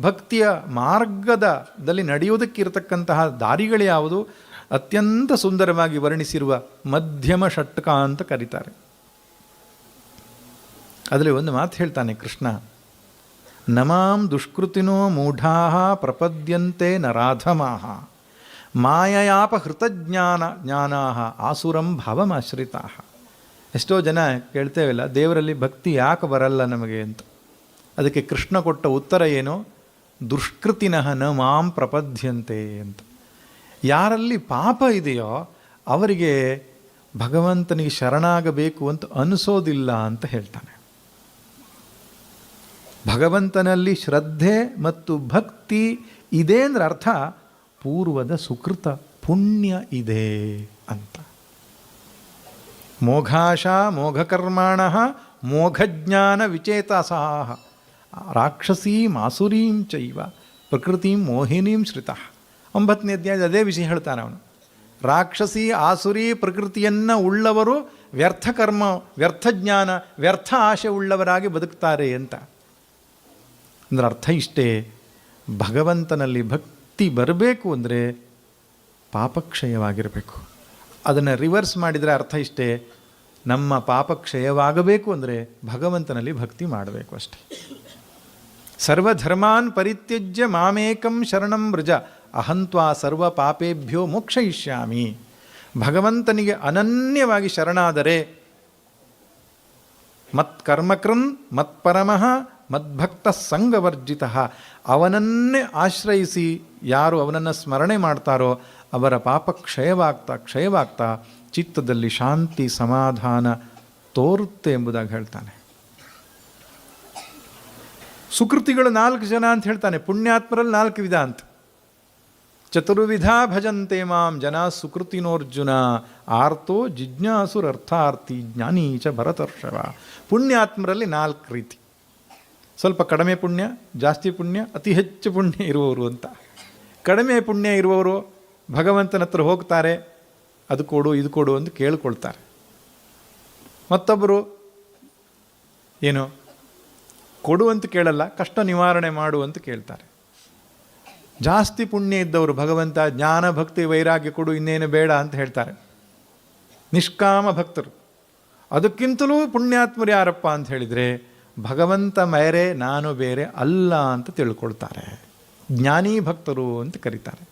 A: ಭಕ್ತಿಯ ಮಾರ್ಗದಲ್ಲಿ ನಡೆಯುವುದಕ್ಕಿರತಕ್ಕಂತಹ ದಾರಿಗಳು ಯಾವುದು? ಅತ್ಯಂತ ಸುಂದರವಾಗಿ ವರ್ಣಿಸಿರುವ ಮಧ್ಯಮ ಷಟ್ಕ ಅಂತ ಕರೀತಾರೆ. ಅದರಲ್ಲಿ ಒಂದು ಮಾತು ಹೇಳ್ತಾನೆ ಕೃಷ್ಣ, ನಮಾಂ ದುಷ್ಕೃತಿನೋ ಮೂಢಾ ಪ್ರಪದ್ಯಂತೆ ನರಾಧಮಾ ಮಾಯಯಾಪ ಹೃತಜ್ಞಾನ ಜ್ಞಾನಾ ಆಸುರಂ ಭಾವಮಾಶ್ರಿತಾ ಎಷ್ಟೋ ಜನ ಕೇಳ್ತೇವಲ್ಲ, ದೇವರಲ್ಲಿ ಭಕ್ತಿ ಯಾಕೆ ಬರಲ್ಲ ನಮಗೆ ಅಂತ. ಅದಕ್ಕೆ ಕೃಷ್ಣ ಕೊಟ್ಟ ಉತ್ತರ ಏನು, ದುಷ್ಕೃತಿನಃ ನ ಮಾಂ ಪ್ರಪದ್ಯಂತೆ ಅಂತ. ಯಾರಲ್ಲಿ ಪಾಪ ಇದೆಯೋ ಅವರಿಗೆ ಭಗವಂತನಿಗೆ ಶರಣಾಗಬೇಕು ಅಂತ ಅನಿಸೋದಿಲ್ಲ ಅಂತ ಹೇಳ್ತಾನೆ. ಭಗವಂತನಲ್ಲಿ ಶ್ರದ್ಧೆ ಮತ್ತು ಭಕ್ತಿ ಇದೆ ಅಂದ್ರೆ ಅರ್ಥ, ಪೂರ್ವದ ಸುಕೃತ ಪುಣ್ಯ ಇದೆ ಅಂತ. ಮೋಘಾಶ ಮೋಘಕರ್ಮಾಣ ಮೋಘಜ್ಞಾನ ವಿಚೇತಸಾಹ ರಾಕ್ಷಸೀ ಮಾಸುರೀಂ ಚೈವ ಪ್ರಕೃತಿಂ ಮೋಹಿನೀಂ ಶ್ರಿತ. ಒಂಬತ್ತನೇ ಅಧ್ಯಾಯ ಅದೇ ವಿಷಯ ಹೇಳ್ತಾನೆ ಅವನು. ರಾಕ್ಷಸಿ ಆಸುರಿ ಪ್ರಕೃತಿಯನ್ನು ಉಳ್ಳವರು ವ್ಯರ್ಥ ಕರ್ಮ, ವ್ಯರ್ಥ ಜ್ಞಾನ, ವ್ಯರ್ಥ ಆಶೆ ಉಳ್ಳವರಾಗಿ ಬದುಕ್ತಾರೆ ಅಂತ. ಅಂದ್ರೆ ಅರ್ಥ ಇಷ್ಟೇ, ಭಗವಂತನಲ್ಲಿ ಭಕ್ತಿ ಬರಬೇಕು ಅಂದರೆ ಪಾಪಕ್ಷಯವಾಗಿರಬೇಕು. ಅದನ್ನು ರಿವರ್ಸ್ ಮಾಡಿದರೆ ಅರ್ಥ ಇಷ್ಟೇ, ನಮ್ಮ ಪಾಪಕ್ಷಯವಾಗಬೇಕು ಅಂದರೆ ಭಗವಂತನಲ್ಲಿ ಭಕ್ತಿ ಮಾಡಬೇಕು ಅಷ್ಟೆ. ಸರ್ವಧರ್ಮಾನ್ ಪರಿತ್ಯಜ್ಯ ಮಾಮೇಕಂ ಶರಣಂ ವೃಜ, ಅಹಂತ್ವಾ ಸರ್ವ ಪಾಪೇಭ್ಯೋ ಮೋಕ್ಷಯಿಷ್ಯಾಮಿ. ಭಗವಂತನಿಗೆ ಅನನ್ಯವಾಗಿ ಶರಣಾದರೆ ಮತ್ಕರ್ಮಕೃನ್ ಮತ್ಪರಮಃ ಮದ್ಭಕ್ತ ಸಂಗವರ್ಜಿತ ಅವನನ್ನೇ ಆಶ್ರಯಿಸಿ ಯಾರು ಅವನನ್ನು ಸ್ಮರಣೆ ಮಾಡ್ತಾರೋ ಅವರ ಪಾಪ ಕ್ಷಯವಾಗ್ತಾ ಕ್ಷಯವಾಗ್ತಾ ಚಿತ್ತದಲ್ಲಿ ಶಾಂತಿ ಸಮಾಧಾನ ತೋರುತ್ತೆ ಎಂಬುದಾಗಿ ಹೇಳ್ತಾನೆ. ಸುಕೃತಿಗಳು ನಾಲ್ಕು ಜನ ಅಂತ ಹೇಳ್ತಾನೆ, ಪುಣ್ಯಾತ್ಮರಲ್ಲಿ ನಾಲ್ಕು ವಿಧ ಅಂತ. ಚತುರ್ವಿಧ ಭಜಂತೆ ಮಾಂ ಜನ ಸುಕೃತಿನೋರ್ಜುನ, ಆರ್ತೋ ಜಿಜ್ಞಾಸುರರ್ಥಾರ್ಥಿ ಜ್ಞಾನೀಚ ಭರತರ್ಷವ. ಪುಣ್ಯಾತ್ಮರಲ್ಲಿ ನಾಲ್ಕು ರೀತಿ. ಸ್ವಲ್ಪ ಕಡಿಮೆ ಪುಣ್ಯ, ಜಾಸ್ತಿ ಪುಣ್ಯ, ಅತಿ ಹೆಚ್ಚು ಪುಣ್ಯ ಇರುವವರು ಅಂತ. ಕಡಿಮೆ ಪುಣ್ಯ ಇರುವವರು ಭಗವಂತನ ಹತ್ರ ಹೋಗ್ತಾರೆ, ಅದು ಕೊಡು, ಇದು ಕೊಡು ಅಂತ ಕೇಳ್ಕೊಳ್ತಾರೆ. ಮತ್ತೊಬ್ಬರು ಏನು, ಕೊಡು ಅಂತ ಕೇಳಲ್ಲ, ಕಷ್ಟ ನಿವಾರಣೆ ಮಾಡು ಅಂತ ಕೇಳ್ತಾರೆ. ಜಾಸ್ತಿ ಪುಣ್ಯ ಇದ್ದವರು ಭಗವಂತ, ಜ್ಞಾನ, ಭಕ್ತಿ, ವೈರಾಗ್ಯ ಕೊಡು, ಇನ್ನೇನು ಬೇಡ ಅಂತ ಹೇಳ್ತಾರೆ. ನಿಷ್ಕಾಮ ಭಕ್ತರು. ಅದಕ್ಕಿಂತಲೂ ಪುಣ್ಯಾತ್ಮರು ಯಾರಪ್ಪ ಅಂತ ಹೇಳಿದರೆ ಭಗವಂತ ಮೇರೆ ನಾನು ಬೇರೆ ಅಲ್ಲ ಅಂತ ತಿಳ್ಕೊಳ್ತಾರೆ. ಜ್ಞಾನಿ ಭಕ್ತರು ಅಂತ ಕರೀತಾರೆ.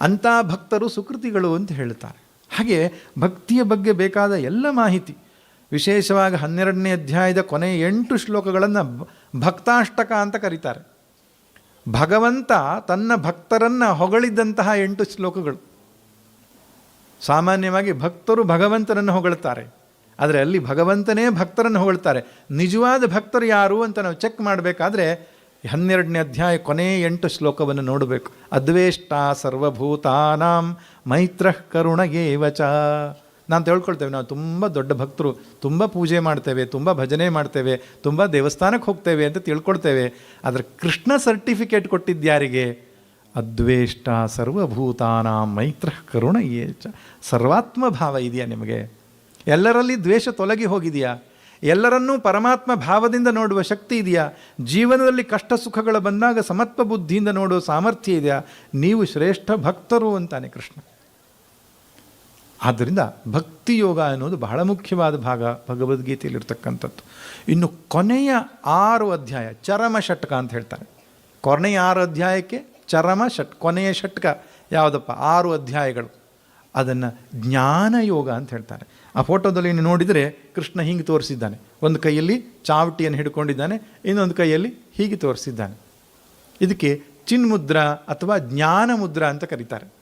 A: ಅಂಥ ಭಕ್ತರು ಸುಕೃತಿಗಳು ಅಂತ ಹೇಳ್ತಾರೆ. ಹಾಗೆ ಭಕ್ತಿಯ ಬಗ್ಗೆ ಬೇಕಾದ ಎಲ್ಲ ಮಾಹಿತಿ, ವಿಶೇಷವಾಗಿ ಹನ್ನೆರಡನೇ ಅಧ್ಯಾಯದ ಕೊನೆಯ ಎಂಟು ಶ್ಲೋಕಗಳನ್ನು ಭಕ್ತಾಷ್ಟಕ ಅಂತ ಕರೀತಾರೆ. ಭಗವಂತ ತನ್ನ ಭಕ್ತರನ್ನು ಹೊಗಳಿದ್ದಂತಹ ಎಂಟು ಶ್ಲೋಕಗಳು. ಸಾಮಾನ್ಯವಾಗಿ ಭಕ್ತರು ಭಗವಂತನನ್ನು ಹೊಗಳ್ತಾರೆ. ಆದರೆ ಅಲ್ಲಿ ಭಗವಂತನೇ ಭಕ್ತರನ್ನು ಹೊಗಳ್ತಾರೆ. ನಿಜವಾದ ಭಕ್ತರು ಯಾರು ಅಂತ ನಾವು ಚೆಕ್ ಮಾಡಬೇಕಾದ್ರೆ ಹನ್ನೆರಡನೇ ಅಧ್ಯಾಯ ಕೊನೆ ಎಂಟು ಶ್ಲೋಕವನ್ನು ನೋಡಬೇಕು. ಅದ್ವೇಷ್ಟ ಸರ್ವಭೂತಾನಾಂ ಮೈತ್ರ ಕರುಣಗೇವಚ ನಾನು ತಿಳ್ಕೊಳ್ತೇವೆ, ನಾವು ತುಂಬ ದೊಡ್ಡ ಭಕ್ತರು, ತುಂಬ ಪೂಜೆ ಮಾಡ್ತೇವೆ, ತುಂಬ ಭಜನೆ ಮಾಡ್ತೇವೆ, ತುಂಬ ದೇವಸ್ಥಾನಕ್ಕೆ ಹೋಗ್ತೇವೆ ಅಂತ ತಿಳ್ಕೊಳ್ತೇವೆ. ಆದರೆ ಕೃಷ್ಣ ಸರ್ಟಿಫಿಕೇಟ್ ಕೊಟ್ಟಿದ್ಯಾರಿಗೆ ಅದ್ವೇಷ್ಟ ಸರ್ವಭೂತಾನಾಂ ಮೈತ್ರ ಕರುಣ ಏಚ ಸರ್ವಾತ್ಮ ಭಾವ ಇದೆಯಾ ನಿಮಗೆ? ಎಲ್ಲರಲ್ಲಿ ದ್ವೇಷ ತೊಲಗಿ ಹೋಗಿದೆಯಾ? ಎಲ್ಲರನ್ನೂ ಪರಮಾತ್ಮ ಭಾವದಿಂದ ನೋಡುವ ಶಕ್ತಿ ಇದೆಯಾ? ಜೀವನದಲ್ಲಿ ಕಷ್ಟ ಸುಖಗಳು ಬಂದಾಗ ಸಮತ್ವ ಬುದ್ಧಿಯಿಂದ ನೋಡುವ ಸಾಮರ್ಥ್ಯ ಇದೆಯಾ? ನೀವು ಶ್ರೇಷ್ಠ ಭಕ್ತರು ಅಂತಾನೆ ಕೃಷ್ಣ. ಆದ್ದರಿಂದ ಭಕ್ತಿ ಯೋಗ ಅನ್ನೋದು ಬಹಳ ಮುಖ್ಯವಾದ ಭಾಗ ಭಗವದ್ಗೀತೆಯಲ್ಲಿರ್ತಕ್ಕಂಥದ್ದು. ಇನ್ನು ಕೊನೆಯ ಆರು ಅಧ್ಯಾಯ ಚರಮ ಷಟ್ಕ ಅಂತ ಹೇಳ್ತಾರೆ. ಕೊನೆಯ ಆರು ಅಧ್ಯಾಯಕ್ಕೆ ಚರಮ ಷಟ್ ಕೊನೆಯ ಷಟ್ಕ ಯಾವುದಪ್ಪ? ಆರು ಅಧ್ಯಾಯಗಳು. ಅದನ್ನು ಜ್ಞಾನಯೋಗ ಅಂತ ಹೇಳ್ತಾರೆ. ಆ ಫೋಟೋದಲ್ಲಿ ನೀವು ನೋಡಿದರೆ ಕೃಷ್ಣ ಹೀಗೆ ತೋರಿಸಿದ್ದಾನೆ. ಒಂದು ಕೈಯಲ್ಲಿ ಚಾವಟಿಯನ್ನು ಹಿಡ್ಕೊಂಡಿದ್ದಾನೆ, ಇನ್ನೊಂದು ಕೈಯಲ್ಲಿ ಹೀಗೆ ತೋರಿಸಿದ್ದಾನೆ. ಇದಕ್ಕೆ ಚಿನ್ಮುದ್ರ ಅಥವಾ ಜ್ಞಾನ ಮುದ್ರ ಅಂತ ಕರೀತಾರೆ.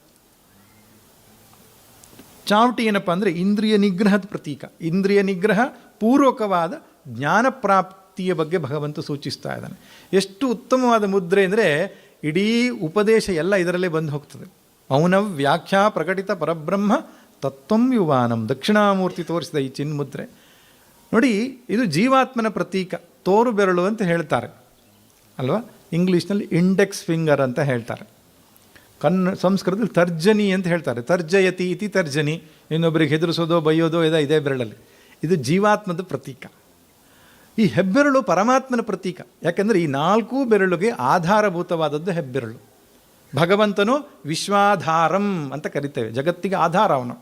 A: ಚಾವಟಿ ಏನಪ್ಪ ಅಂದರೆ ಇಂದ್ರಿಯ ನಿಗ್ರಹದ ಪ್ರತೀಕ. ಇಂದ್ರಿಯ ನಿಗ್ರಹ ಪೂರ್ವಕವಾದ ಜ್ಞಾನ ಪ್ರಾಪ್ತಿಯ ಬಗ್ಗೆ ಭಗವಂತ ಸೂಚಿಸ್ತಾ ಇದ್ದಾನೆ. ಎಷ್ಟು ಉತ್ತಮವಾದ ಮುದ್ರೆ ಅಂದರೆ ಇಡೀ ಉಪದೇಶ ಎಲ್ಲ ಇದರಲ್ಲೇ ಬಂದು ಹೋಗ್ತದೆ. ಮೌನ ವ್ಯಾಖ್ಯಾ ಪ್ರಕಟಿತ ಪರಬ್ರಹ್ಮ ತತ್ವಂ ಯುವಾನಂ. ದಕ್ಷಿಣಾಮೂರ್ತಿ ತೋರಿಸಿದ ಈ ಚಿನ್ಮುದ್ರೆ. ನೋಡಿ, ಇದು ಜೀವಾತ್ಮನ ಪ್ರತೀಕ, ತೋರು ಬೆರಳು ಅಂತ ಹೇಳ್ತಾರೆ. ಅಲ್ವಾ? ಇಂಗ್ಲೀಷ್ನಲ್ಲಿ ಇಂಡೆಕ್ಸ್ ಫಿಂಗರ್ ಅಂತ ಹೇಳ್ತಾರೆ. ಕನ್ನ, ಸಂಸ್ಕೃತದಲ್ಲಿ ತರ್ಜನಿ ಅಂತ ಹೇಳ್ತಾರೆ. ತರ್ಜಯತಿ ಇತಿ ತರ್ಜನಿ. ಇನ್ನೊಬ್ಬರಿಗೆ ಹೆದರಿಸೋದೋ, ಬೈಯೋದೋ ಇದೆ, ಇದೇ ಬೆರಳಲ್ಲಿ. ಇದು ಜೀವಾತ್ಮದ ಪ್ರತೀಕ. ಈ ಹೆಬ್ಬೆರಳು ಪರಮಾತ್ಮನ ಪ್ರತೀಕ. ಯಾಕೆಂದರೆ ಈ ನಾಲ್ಕು ಬೆರಳುಗೆ ಆಧಾರಭೂತವಾದದ್ದು ಹೆಬ್ಬೆರಳು. ಭಗವಂತನು ವಿಶ್ವಾಧಾರಂ ಅಂತ ಕರಿತೇವೆ, ಜಗತ್ತಿಗೆ ಆಧಾರ ಅವನು.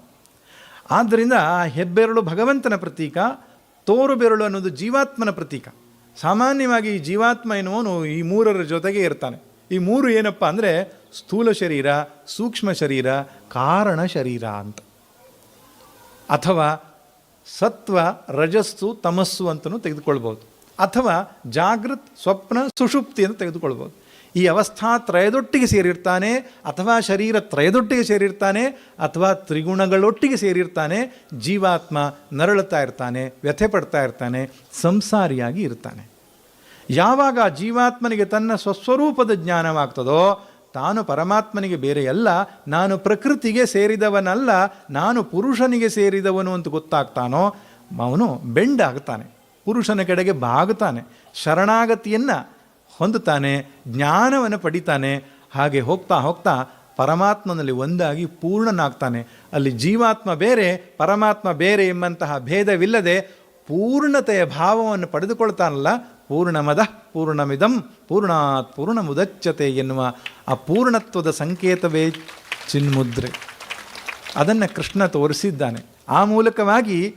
A: ಆದ್ದರಿಂದ ಹೆಬ್ಬೆರಳು ಭಗವಂತನ ಪ್ರತೀಕ, ತೋರು ಬೆರಳು ಅನ್ನೋದು ಜೀವಾತ್ಮನ ಪ್ರತೀಕ. ಸಾಮಾನ್ಯವಾಗಿ ಈ ಜೀವಾತ್ಮ ಎನ್ನುವನು ಈ ಮೂರರ ಜೊತೆಗೆ ಇರ್ತಾನೆ. ಈ ಮೂರು ಏನಪ್ಪ ಅಂದರೆ ಸ್ಥೂಲ ಶರೀರ, ಸೂಕ್ಷ್ಮ ಶರೀರ, ಕಾರಣ ಶರೀರ ಅಂತ. ಅಥವಾ ಸತ್ವ, ರಜಸ್ಸು, ತಮಸ್ಸು ಅಂತಲೂ ತೆಗೆದುಕೊಳ್ಬೋದು ಅಥವಾ ಜಾಗೃತ್, ಸ್ವಪ್ನ, ಸುಷುಪ್ತಿ ಅಂತ ತೆಗೆದುಕೊಳ್ಬೋದು ಈ ಅವಸ್ಥಾ ತ್ರಯದೊಟ್ಟಿಗೆ ಸೇರಿರ್ತಾನೆ, ಅಥವಾ ಶರೀರ ತ್ರಯದೊಟ್ಟಿಗೆ ಸೇರಿರ್ತಾನೆ, ಅಥವಾ ತ್ರಿಗುಣಗಳೊಟ್ಟಿಗೆ ಸೇರಿರ್ತಾನೆ, ಜೀವಾತ್ಮ ನರಳುತ್ತಾ ಇರ್ತಾನೆ, ವ್ಯಥೆ ಪಡ್ತಾ ಇರ್ತಾನೆ, ಸಂಸಾರಿಯಾಗಿ ಇರ್ತಾನೆ. ಯಾವಾಗ ಜೀವಾತ್ಮನಿಗೆ ತನ್ನ ಸ್ವಸ್ವರೂಪದ ಜ್ಞಾನವಾಗ್ತದೋ, ತಾನು ಪರಮಾತ್ಮನಿಗೆ ಬೇರೆಯಲ್ಲ ನಾನು ಪ್ರಕೃತಿಗೆ ಸೇರಿದವನಲ್ಲ, ನಾನು ಪುರುಷನಿಗೆ ಸೇರಿದವನು ಅಂತ ಗೊತ್ತಾಗ್ತಾನೋ, ಅವನು ಬೆಂಡಾಗ್ತಾನೆ. ಪುರುಷನ ಕಡೆಗೆ ಬಾಗುತ್ತಾನೆ. ಶರಣಾಗತಿಯನ್ನು ಹೊಂದುತ್ತಾನೆ, ಜ್ಞಾನವನ್ನು ಪಡಿತಾನೆ, ಹಾಗೆ ಹೋಗ್ತಾ ಹೋಗ್ತಾ ಪರಮಾತ್ಮನಲ್ಲಿ ಒಂದಾಗಿ ಪೂರ್ಣನಾಗ್ತಾನೆ. ಅಲ್ಲಿ ಜೀವಾತ್ಮ ಬೇರೆ, ಪರಮಾತ್ಮ ಬೇರೆ ಎಂಬಂತಹ ಭೇದವಿಲ್ಲದೆ ಪೂರ್ಣತೆಯ ಭಾವವನ್ನು ಪಡೆದುಕೊಳ್ತಾನಲ್ಲ, ಪೂರ್ಣಮದ, ಪೂರ್ಣಮಿದಂ, ಪೂರ್ಣಾತ್ ಪೂರ್ಣಮುದಚ್ಚತೆ ಎನ್ನುವ ಆ ಪೂರ್ಣತ್ವದ ಸಂಕೇತವೇ ಚಿನ್ಮುದ್ರೆ. ಅದನ್ನು ಕೃಷ್ಣ ತೋರಿಸಿದ್ದಾನೆ. ಆ ಮೂಲಕವಾಗಿ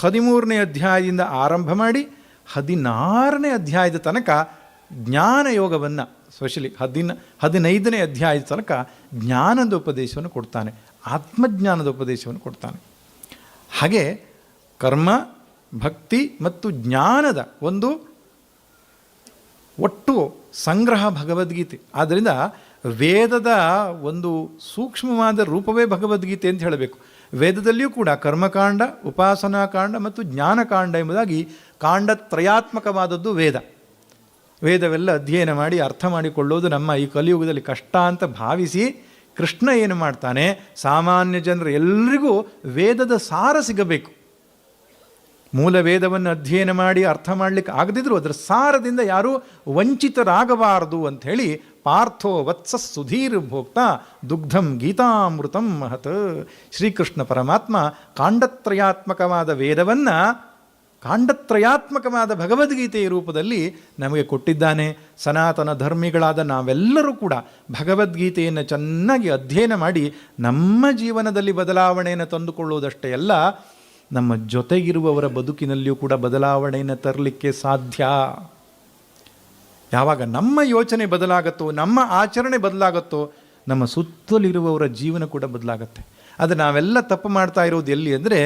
A: ಹದಿಮೂರನೇ ಅಧ್ಯಾಯದಿಂದ ಆರಂಭ ಮಾಡಿ ಹದಿನಾರನೇ ಅಧ್ಯಾಯದ ತನಕ ಜ್ಞಾನ ಯೋಗವನ್ನು ಸ್ಪೆಷಲಿ ಹದಿನ, ಹದಿನೈದನೇ ಅಧ್ಯಾಯದ ತನಕ ಜ್ಞಾನದ ಉಪದೇಶವನ್ನು ಕೊಡ್ತಾನೆ. ಆತ್ಮಜ್ಞಾನದ ಉಪದೇಶವನ್ನು ಕೊಡ್ತಾನೆ. ಹಾಗೆ ಕರ್ಮ, ಭಕ್ತಿ ಮತ್ತು ಜ್ಞಾನದ ಒಂದು ಒಟ್ಟು ಸಂಗ್ರಹ ಭಗವದ್ಗೀತೆ. ಆದ್ದರಿಂದ ವೇದದ ಒಂದು ಸೂಕ್ಷ್ಮವಾದ ರೂಪವೇ ಭಗವದ್ಗೀತೆ ಅಂತ ಹೇಳಬೇಕು. ವೇದದಲ್ಲಿಯೂ ಕೂಡ ಕರ್ಮಕಾಂಡ, ಉಪಾಸನಾಕಾಂಡ ಮತ್ತು ಜ್ಞಾನಕಾಂಡ ಎಂಬುದಾಗಿ ಕಾಂಡತ್ರಯಾತ್ಮಕವಾದದ್ದು ವೇದ. ವೇದವೆಲ್ಲ ಅಧ್ಯಯನ ಮಾಡಿ ಅರ್ಥ ಮಾಡಿಕೊಳ್ಳೋದು ನಮ್ಮ ಈ ಕಲಿಯುಗದಲ್ಲಿ ಕಷ್ಟ ಅಂತ ಭಾವಿಸಿ ಕೃಷ್ಣ ಏನು ಮಾಡ್ತಾನೆ? ಸಾಮಾನ್ಯ ಜನರು ಎಲ್ರಿಗೂ ವೇದದ ಸಾರ ಸಿಗಬೇಕು. ಮೂಲ ವೇದವನ್ನು ಅಧ್ಯಯನ ಮಾಡಿ ಅರ್ಥ ಮಾಡಲಿಕ್ಕೆ ಆಗದಿದ್ದರೂ ಅದರ ಸಾರದಿಂದ ಯಾರೂ ವಂಚಿತರಾಗಬಾರದು ಅಂಥೇಳಿ ಪಾರ್ಥೋ ವತ್ಸ ಸುಧೀರ್ ಭೋಕ್ತ ದುಗ್ಧಂ ಗೀತಾಮೃತಂ ಮಹತ್ ಶ್ರೀಕೃಷ್ಣ ಪರಮಾತ್ಮ ಕಾಂಡತ್ರಯಾತ್ಮಕವಾದ ವೇದವನ್ನು ಕಾಂಡತ್ರಯಾತ್ಮಕವಾದ ಭಗವದ್ಗೀತೆಯ ರೂಪದಲ್ಲಿ ನಮಗೆ ಕೊಟ್ಟಿದ್ದಾನೆ. ಸನಾತನ ಧರ್ಮಿಗಳಾದ ನಾವೆಲ್ಲರೂ ಕೂಡ ಭಗವದ್ಗೀತೆಯನ್ನು ಚೆನ್ನಾಗಿ ಅಧ್ಯಯನ ಮಾಡಿ ನಮ್ಮ ಜೀವನದಲ್ಲಿ ಬದಲಾವಣೆಯನ್ನು ತಂದುಕೊಳ್ಳುವುದಷ್ಟೇ ಅಲ್ಲ, ನಮ್ಮ ಜೊತೆಗಿರುವವರ ಬದುಕಿನಲ್ಲಿಯೂ ಕೂಡ ಬದಲಾವಣೆಯನ್ನು ತರಲಿಕ್ಕೆ ಸಾಧ್ಯ. ಯಾವಾಗ ನಮ್ಮ ಯೋಚನೆ ಬದಲಾಗುತ್ತೋ, ನಮ್ಮ ಆಚರಣೆ ಬದಲಾಗುತ್ತೋ, ನಮ್ಮ ಸುತ್ತಲಿರುವವರ ಜೀವನ ಕೂಡ ಬದಲಾಗತ್ತೆ. ಅದು ನಾವೆಲ್ಲ ತಪ್ಪು ಮಾಡ್ತಾ ಇರೋದು ಎಲ್ಲಿ ಅಂದರೆ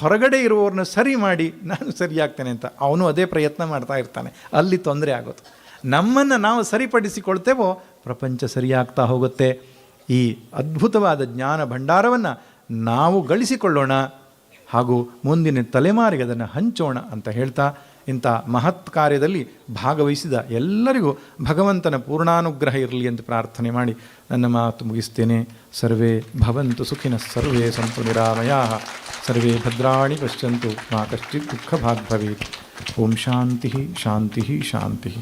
A: ಹೊರಗಡೆ ಇರುವವ್ರನ್ನ ಸರಿ ಮಾಡಿ ನಾನು ಸರಿಯಾಗ್ತೇನೆ ಅಂತ ಅವನು ಅದೇ ಪ್ರಯತ್ನ ಮಾಡ್ತಾ ಇರ್ತಾನೆ. ಅಲ್ಲಿ ತೊಂದರೆ ಆಗೋದು. ನಮ್ಮನ್ನು ನಾವು ಸರಿಪಡಿಸಿಕೊಳ್ತೇವೋ ಪ್ರಪಂಚ ಸರಿಯಾಗ್ತಾ ಹೋಗುತ್ತೆ. ಈ ಅದ್ಭುತವಾದ ಜ್ಞಾನ ಭಂಡಾರವನ್ನು ನಾವು ಗಳಿಸಿಕೊಳ್ಳೋಣ ಹಾಗೂ ಮುಂದಿನ ತಲೆಮಾರಿಗೆ ಅದನ್ನು ಹಂಚೋಣ ಅಂತ ಹೇಳ್ತಾ ಇಂಥ ಮಹತ್ ಕಾರ್ಯದಲ್ಲಿ ಭಾಗವಹಿಸಿದ ಎಲ್ಲರಿಗೂ ಭಗವಂತನ ಪೂರ್ಣಾನುಗ್ರಹ ಇರಲಿ ಎಂದು ಪ್ರಾರ್ಥನೆ ಮಾಡಿ ನನ್ನ ಮಾತು ಮುಗಿಸ್ತೇನೆ. ಸರ್ವೇ ಭವಂತು ಸುಖಿನ, ಸರ್ವೇ ಸಂತು ನಿರಾಮಯಾ, ಸರ್ವೇ ಭದ್ರಾಣಿ ಪಶ್ಯಂತು ಮಾ ಕಶ್ಚಿತ್ ದುಃಖ ಭಾಗ್ ಓಂ ಶಾಂತಿ ಶಾಂತಿ ಶಾಂತಿ.